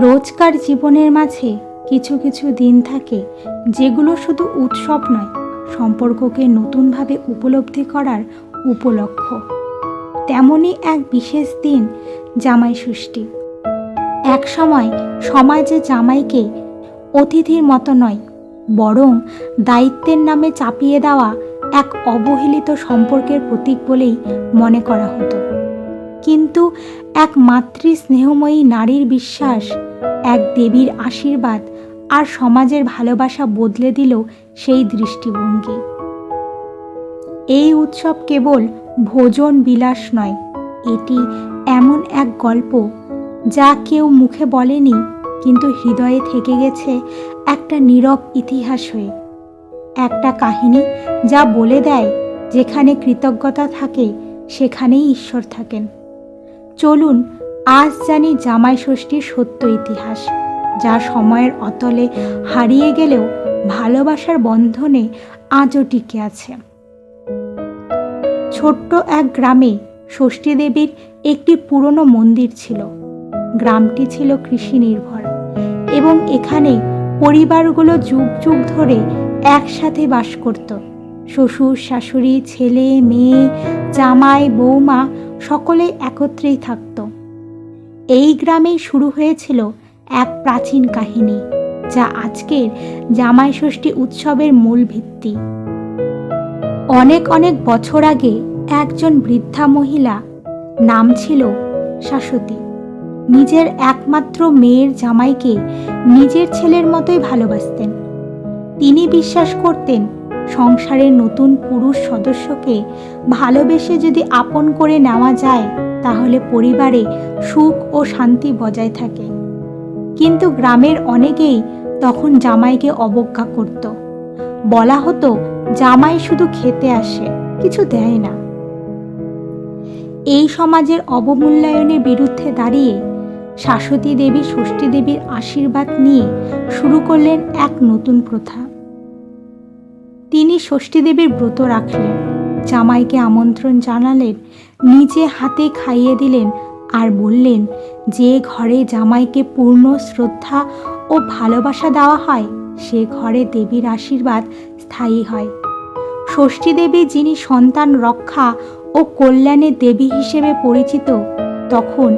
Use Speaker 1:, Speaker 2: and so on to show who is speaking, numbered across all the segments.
Speaker 1: রোজকার জীবনের মাঝে কিছু কিছু দিন থাকে যেগুলো শুধু উৎসব নয়, সম্পর্ককে নতুনভাবে উপলব্ধি করার উপলক্ষ। তেমনই এক বিশেষ দিন জামাই ষষ্ঠী। এক সময় সমাজে জামাইকে অতিথির মতো নয়, বরং দায়িত্বের নামে চাপিয়ে দেওয়া এক অবহেলিত সম্পর্কের প্রতীক বলেই মনে করা হতো। কিন্তু এক মাতৃ স্নেহময়ী নারীর বিশ্বাস, এক দেবীর আশীর্বাদ আর সমাজের ভালোবাসা বদলে দিল সেই দৃষ্টিভঙ্গি। এই উৎসব কেবল ভোজন বিলাস নয়, এটি এমন এক গল্প যা কেউ মুখে বলেনি, কিন্তু হৃদয়ে থেকে গেছে একটা নীরব ইতিহাস হয়ে। একটা কাহিনী যা বলে দেয়, যেখানে কৃতজ্ঞতা থাকে, সেখানেই ঈশ্বর থাকেন। চলুন, আজ জানি জামাই ষষ্ঠীর সত্য ইতিহাস, যা সময়ের অতলে হারিয়ে গেলেও ভালোবাসার বন্ধনে আজও টিকে আছে। ছোট্ট এক গ্রামে ষষ্ঠী দেবীর একটি পুরনো মন্দির ছিল। গ্রামটি ছিল কৃষি নির্ভর এবং এখানে পরিবারগুলো যুগ যুগ ধরে একসাথে বাস করত। শ্বশুর, শাশুড়ি, ছেলে, মেয়ে, জামাই, বৌমা সকলে একত্রেই থাকত। এই গ্রামেই শুরু হয়েছিল এক প্রাচীন কাহিনী, যা আজকের জামাই ষষ্ঠী উৎসবের মূল ভিত্তি। অনেক অনেক বছর আগে একজন বৃদ্ধা মহিলা, নাম ছিল শাশ্বতী। নিজের একমাত্র মেয়ের জামাইকে নিজের ছেলের মতোই ভালোবাসতেন। তিনি বিশ্বাস করতেন সংসারের নতুন পুরুষ সদস্যকে ভালোবেসে যদি আপন করে নেওয়া যায়, তাহলে পরিবারে সুখ ও শান্তি বজায় থাকে। কিন্তু গ্রামের অনেকেই তখন জামাইকে অবজ্ঞা করত। বলা হতো, জামাই শুধু খেতে আসে, কিছু দেয় না। এই সমাজের অবমূল্যায়নের বিরুদ্ধে দাঁড়িয়ে শাশ্বতী দেবী ষষ্ঠী দেবীর আশীর্বাদ নিয়ে শুরু করলেন এক নতুন প্রথা। তিনি ষষ্ঠী দেবীর ব্রত রাখলেন, জামাইকে আমন্ত্রণ জানালেন, নিজে হাতে খাইয়ে দিলেন আর বললেন, যে ঘরে জামাইকে পূর্ণ শ্রদ্ধা ও ভালোবাসা দেওয়া হয়, সে ঘরে দেবীর আশীর্বাদ স্থায়ী হয়। ষষ্ঠী দেবী যিনি সন্তান রক্ষা ও কল্যাণের দেবী হিসেবে পরিচিত, তখন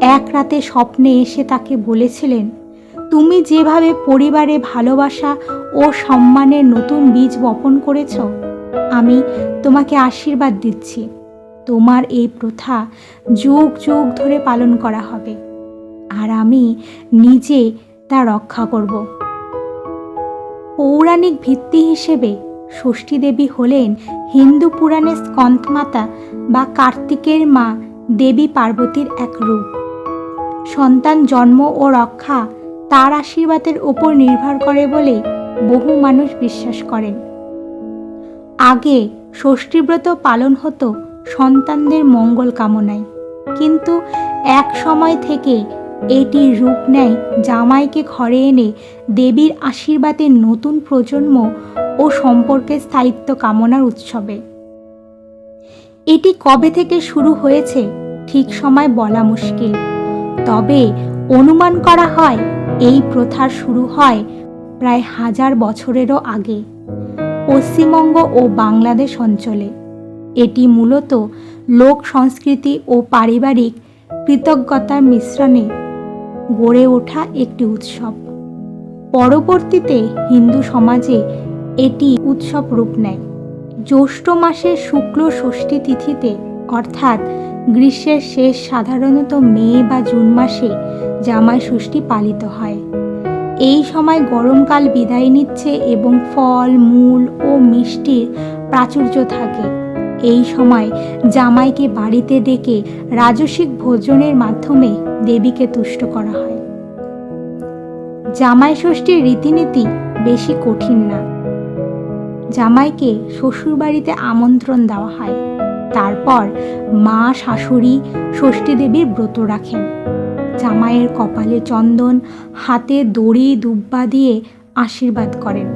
Speaker 1: এক রাতে স্বপ্নে এসে তাকে বলেছিলেন তুমি যেভাবে পরিবারে ভালোবাসা ও সম্মানের নতুন বীজ বপন করেছ, আমি তোমাকে আশীর্বাদ দিচ্ছি। তোমার এই প্রথা যুগ যুগ ধরে পালন করা হবে, আর আমি নিজে তা রক্ষা করব। পৌরাণিক ভিত্তি হিসেবে ষষ্ঠী দেবী হলেন হিন্দু পুরাণের স্কন্দমাতা বা কার্তিকের মা দেবী পার্বতীর এক রূপ। সন্তান জন্ম ও রক্ষা তার আশীর্বাদের ওপর নির্ভর করে বলে বহু মানুষ বিশ্বাস করেন। আগে ষষ্ঠীব্রত পালন হতো সন্তানদের মঙ্গল কামনায়। কিন্তু এক সময় থেকে এটি রূপ নেয় জামাইকে ঘরে এনে দেবীর আশীর্বাদে নতুন প্রজন্ম ও সম্পর্কের স্থায়িত্ব কামনার উৎসবে। এটি কবে থেকে শুরু হয়েছে ঠিক সময় বলা মুশকিল। তবে অনুমান করা হয় এই প্রথার শুরু হয় প্রায় হাজার বছরেরও আগে পশ্চিমবঙ্গ ও বাংলাদেশ অঞ্চলে। এটি মূলত লোক সংস্কৃতি ও পারিবারিক কৃতজ্ঞতার মিশ্রণে গড়ে ওঠা একটি উৎসব। পরবর্তীতে হিন্দু সমাজে এটি উৎসব রূপ নেয়। জ্যৈষ্ঠ মাসের শুক্ল ষষ্ঠী তিথিতে অর্থাৎ গ্রীষ্মের শেষ সাধারণত মে বা জুন মাসে জামাই ষষ্ঠী পালিত হয়। এই সময় গরমকাল বিদায় নিচ্ছে এবং ফল, মূল ও মিষ্টির প্রাচুর্য থাকে। এই সময় জামাইকে বাড়িতে ডেকে রাজসিক ভোজনের মাধ্যমে দেবীকে তুষ্ট করা হয়। জামাই ষষ্ঠীর রীতিনীতি বেশি কঠিন না। জামাইকে শ্বশুরবাড়িতে আমন্ত্রণ দেওয়া হয়। তারপর মা, শাশুড়ি, ষষ্ঠী দেবীর ব্রত রাখেন। জামাইয়ের কপালে চন্দন, হাতে দড়ি, দুব্বা দিয়ে আশীর্বাদ করেন।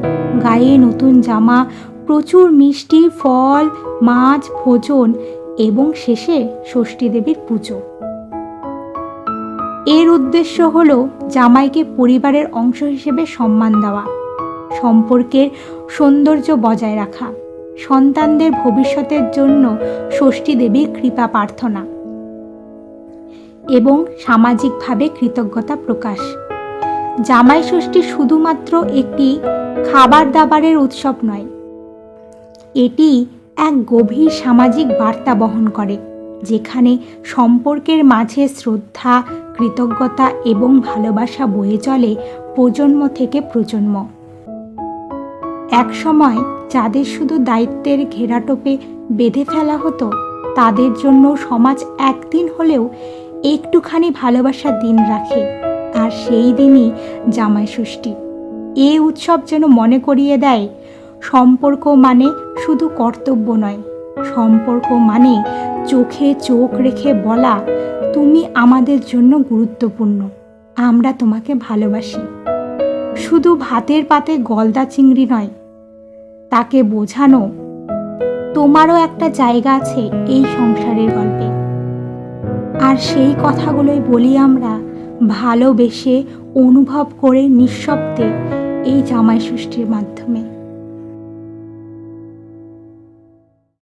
Speaker 1: গায়ে নতুন জামা, প্রচুর মিষ্টি, ফল, মাছ, ভোজন এবং শেষে ষষ্ঠী দেবীর পুজো। এর উদ্দেশ্য হল জামাইকে পরিবারের অংশ হিসেবে সম্মান দেওয়া, সম্পর্কের সৌন্দর্য বজায় রাখা, সন্তানদের ভবিষ্যতের জন্য ষষ্ঠী দেবীর কৃপা প্রার্থনা। এবং সামাজিকভাবে কৃতজ্ঞতা প্রকাশ। জামাই ষষ্ঠী শুধুমাত্র একটি খাবার দাবারের উৎসব নয়, এটি এক গভীর সামাজিক বার্তা বহন করে, যেখানে সম্পর্কের মাঝে শ্রদ্ধা, কৃতজ্ঞতা এবং ভালোবাসা বয়ে চলে প্রজন্ম থেকে প্রজন্ম। এক সময় যাদের শুধু দায়িত্বের ঘেরাটোপে বেঁধে ফেলা হতো, তাদের জন্য সমাজ একদিন হলেও একটুখানি ভালোবাসার দিন রাখে, আর সেই দিনই জামাই ষষ্ঠী। এ উৎসব যেন মনে করিয়ে দেয়, সম্পর্ক মানে শুধু কর্তব্য নয়, সম্পর্ক মানে চোখে চোখ রেখে বলা, তুমি আমাদের জন্য গুরুত্বপূর্ণ, আমরা তোমাকে ভালোবাসি। শুধু ভাতের পাতে গলদা চিংড়ি নয়, তাকে বোঝানো, তোমারও একটা জায়গা আছে এই সংসারের গল্পে। আর সেই কথাগুলোই বলি আমরা ভালোবেসে অনুভব করে নিঃশব্দে এই জামাই ষষ্ঠীর মাধ্যমে।